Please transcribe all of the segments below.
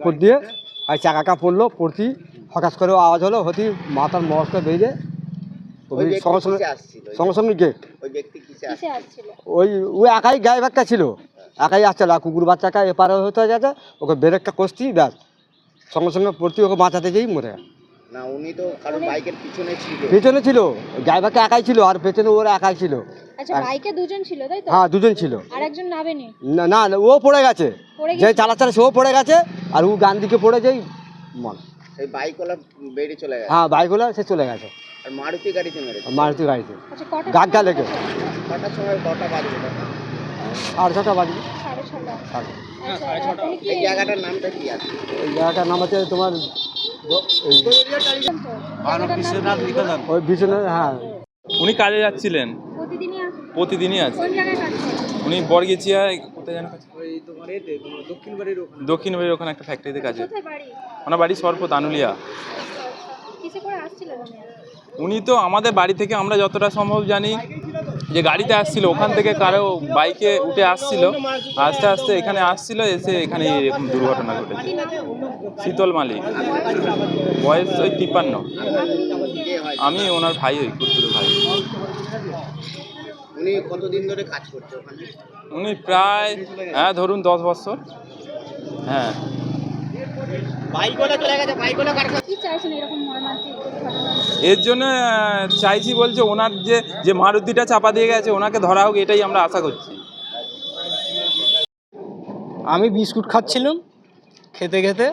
উপর দিয়ে আর চাকাটা পড়ল পড়তি হঠাৎ করে আওয়াজ হলো হতি মাথার মগজটা বেরিয়ে ওই সঙ্গে সঙ্গে সঙ্গে সঙ্গে গেট ওই ওই ও একাই গায়ে একটা ছিল। একাই আসছিল আর কুকুর বাচ্চাটা এপারে হতে গেছে ওকে ব্রেকটা কষতি ব্যাস। সঙ্গে সঙ্গে পড়তি ওকে বাঁচাতে যেই মরে না উনি তো কারও বাইকের পিছনে ছিল। পেছনে ছিল ড্রাইভারটা একাই ছিল আর পেছনে ওরা একাই ছিল। আচ্ছা বাইকে দুজন ছিল তাই তো? হ্যাঁ দুজন ছিল। আর একজন নাবেনি না না না, ও পড়ে গেছে। যে গেছে। চালাচ্ছে সেও পড়ে গেছে আর ও গান দিকে পড়ে যেই মন সেই বাইকওয়ালা বেরিয়ে চলে গেছে? হ্যাঁ বাইকগুলো সে চলে গেছে। আর মারুতি গাড়িতে মেরেছে? মারুতি গাড়িতে। আচ্ছা কটা গাগ্গা লেগে। কটার সময় কটা বাজবে? তখন? সাড়ে ছটা বাজে সাড়ে ছটা। সাড়ে আচ্ছা এই জায়গাটার নামটা কি আছে? ওই জায়গাটার নাম হচ্ছে তোমার ওই পিছনে হ্যাঁ। উনি কাজে যাচ্ছিলেন। প্রতিদিনই আসে? প্রতিদিনই আছে কোন জায়গায় কাজ করে? উনি বরগেছিয়ায় কোথায় জানেন দক্ষিণ বাড়ির ওখানে। একটা ফ্যাক্টরিতে কাজে কোথায় বাড়ি? ওনার বাড়ি সর্প তানুলিয়া কিসে করে আসছিলেন উনি? উনি তো আমাদের বাড়ি থেকে আমরা যতটা সম্ভব জানি যে গাড়িতে আসছিল ওখান থেকে কারও বাইকে উঠে আসছিল। আস্তে আস্তে এখানে আসছিল এসে এখানে এরকম দুর্ঘটনা ঘটেছে। শীতল মালিক। বয়স ওই তিপ্পান্ন। আমি ওনার ভাই ওই খুচরো ভাই। উনি কতদিন ধরে কাজ করছে ওখানে? উনি প্রায় হ্যাঁ ধরুন দশ বছর। হ্যাঁ। এর জন্য চাইছি বলছে ওনার যে যে মারুতিটা চাপা দিয়ে গেছে ওনাকে ধরা হোক এটাই আমরা আশা করছি। আমি বিস্কুট খাচ্ছিলাম খেতে খেতে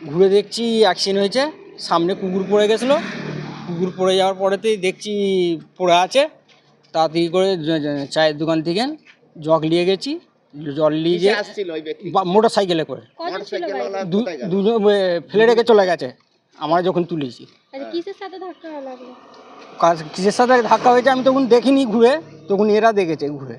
ঘুরে দেখছি অ্যাক্সিডেন্ট হয়েছে সামনে কুকুর পড়ে গেছিল কুকুর পড়ে যাওয়ার পরেতেই দেখছি পড়ে আছে। তাড়াতাড়ি করে চায়ের দোকান থেকে জগ নিয়ে গেছি। জল নিয়ে ব্যক্তি? মোটর সাইকেলে করে? দুজন ফেলে রেখে চলে গেছে। আমরা যখন তুলেছি। আচ্ছা কিসের সাথে ধাক্কা লাগল? কাজ কিসের সাথে ধাক্কা হয়েছে আমি তখন দেখিনি ঘুরে তখন এরা দেখেছে ঘুরে।